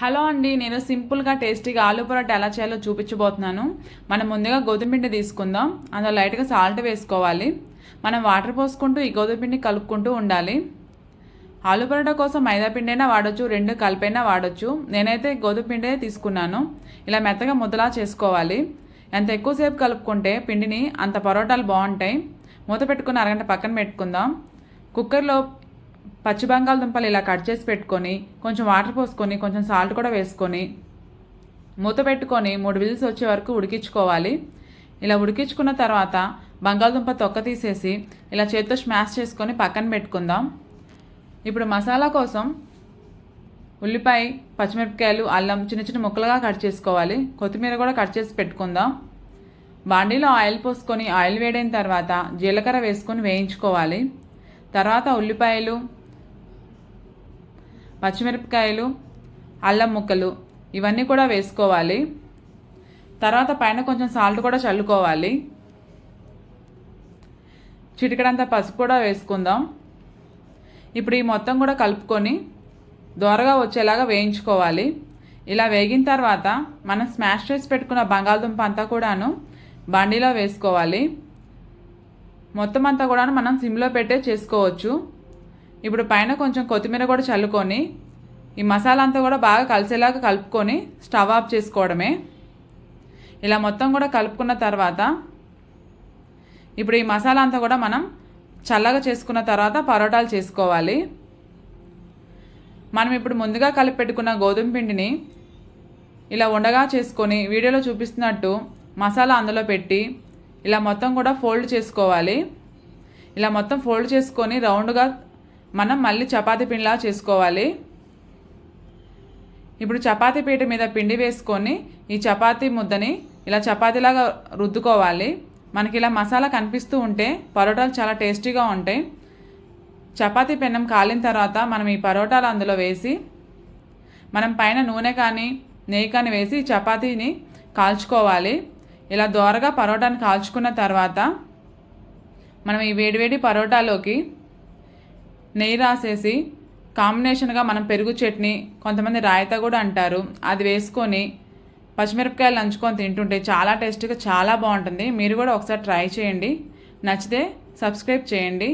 Hello అండి నేను సింపుల్గా టేస్టీగా ఆలు పరోటా ఎలా చేయాలో చూపించబోతున్నాను. మనం ముందుగా గోధుమపిండి తీసుకుందాం. అందులో లైట్గా సాల్ట్ వేసుకోవాలి. మనం వాటర్ పోసుకుంటూ ఈ గోధుమ పిండి కలుపుకుంటూ ఉండాలి. ఆలు పరోటా కోసం మైదా పిండి అయినా వాడచ్చు రెండు కలిపైనా వాడచ్చు. నేనైతే గోధుమపిండే తీసుకున్నాను. ఇలా మెత్తగా ముద్దలా చేసుకోవాలి. ఎంత ఎక్కువసేపు కలుపుకుంటే పిండిని అంత పరోటాలు బాగుంటాయి. మూత పెట్టుకుని అరగంట పక్కన పెట్టుకుందాం. కుక్కర్లో పచ్చి బంగాళదుంపలు ఇలా కట్ చేసి పెట్టుకొని కొంచెం వాటర్ పోసుకొని కొంచెం సాల్ట్ కూడా వేసుకొని మూత పెట్టుకొని మూడు విజిల్స్ వచ్చే వరకు ఉడికించుకోవాలి. ఇలా ఉడికించుకున్న తర్వాత బంగాళదుంప తొక్క తీసేసి ఇలా చేత్తో స్మాష్ చేసుకొని పక్కన పెట్టుకుందాం. ఇప్పుడు మసాలా కోసం ఉల్లిపాయ పచ్చిమిరపకాయలు అల్లం చిన్న చిన్న ముక్కలుగా కట్ చేసుకోవాలి. కొత్తిమీర కూడా కట్ చేసి పెట్టుకుందాం. బాండీలో ఆయిల్ పోసుకొని ఆయిల్ వేడైన తర్వాత జీలకర్ర వేసుకొని వేయించుకోవాలి. తర్వాత ఉల్లిపాయలు పచ్చిమిరపకాయలు అల్లం ముక్కలు ఇవన్నీ కూడా వేసుకోవాలి. తర్వాత పైన కొంచెం సాల్ట్ కూడా చల్లుకోవాలి. చిటికడంతా పసుపు కూడా వేసుకుందాం. ఇప్పుడు ఈ మొత్తం కూడా కలుపుకొని దోరగా వచ్చేలాగా వేయించుకోవాలి. ఇలా వేగిన తర్వాత మనం స్మాష్ చేసి పెట్టుకున్న బంగాళదుంప అంతా కూడాను బండిలో వేసుకోవాలి. మొత్తం అంతా కూడా మనం సిమ్లో పెట్టే చేసుకోవచ్చు. ఇప్పుడు పైన కొంచెం కొత్తిమీర కూడా చల్లుకొని ఈ మసాలా అంతా కూడా బాగా కలిసేలాగా కలుపుకొని స్టవ్ ఆఫ్ చేసుకోవడమే. ఇలా మొత్తం కూడా కలుపుకున్న తర్వాత ఇప్పుడు ఈ మసాలా అంతా కూడా మనం చల్లగా చేసుకున్న తర్వాత పరోటాలు చేసుకోవాలి. మనం ఇప్పుడు ముందుగా కలిపి పెట్టుకున్న గోధుమ పిండిని ఇలా ఉండగా చేసుకొని వీడియోలో చూపిస్తున్నట్టు మసాలా అందులో పెట్టి ఇలా మొత్తం కూడా ఫోల్డ్ చేసుకోవాలి. ఇలా మొత్తం ఫోల్డ్ చేసుకొని రౌండ్గా మనం మళ్ళీ చపాతీ పిండిలా చేసుకోవాలి. ఇప్పుడు చపాతీ పీట మీద పిండి వేసుకొని ఈ చపాతీ ముద్దని ఇలా చపాతీలాగా రుద్దుకోవాలి. మనకి ఇలా మసాలా కనిపిస్తూ ఉంటే పరోటాలు చాలా టేస్టీగా ఉంటాయి. చపాతీ పెన్నం కాలిన తర్వాత మనం ఈ పరోటాలు అందులో వేసి మనం పైన నూనె కానీ నెయ్యి కానీ వేసి చపాతీని కాల్చుకోవాలి. ఇలా దోరగా పరోటాని కాల్చుకున్న తర్వాత మనం ఈ వేడివేడి పరోటాలోకి నెయ్యి రాసేసి కాంబినేషన్గా మనం పెరుగు చట్నీ కొంతమంది రాయితా కూడా అంటారు. అది వేసుకొని పచ్చిమిరపకాయలు నంచుకొని తింటుంటే చాలా టేస్ట్గా చాలా బాగుంటుంది. మీరు కూడా ఒకసారి ట్రై చేయండి. నచ్చితే సబ్స్క్రైబ్ చేయండి.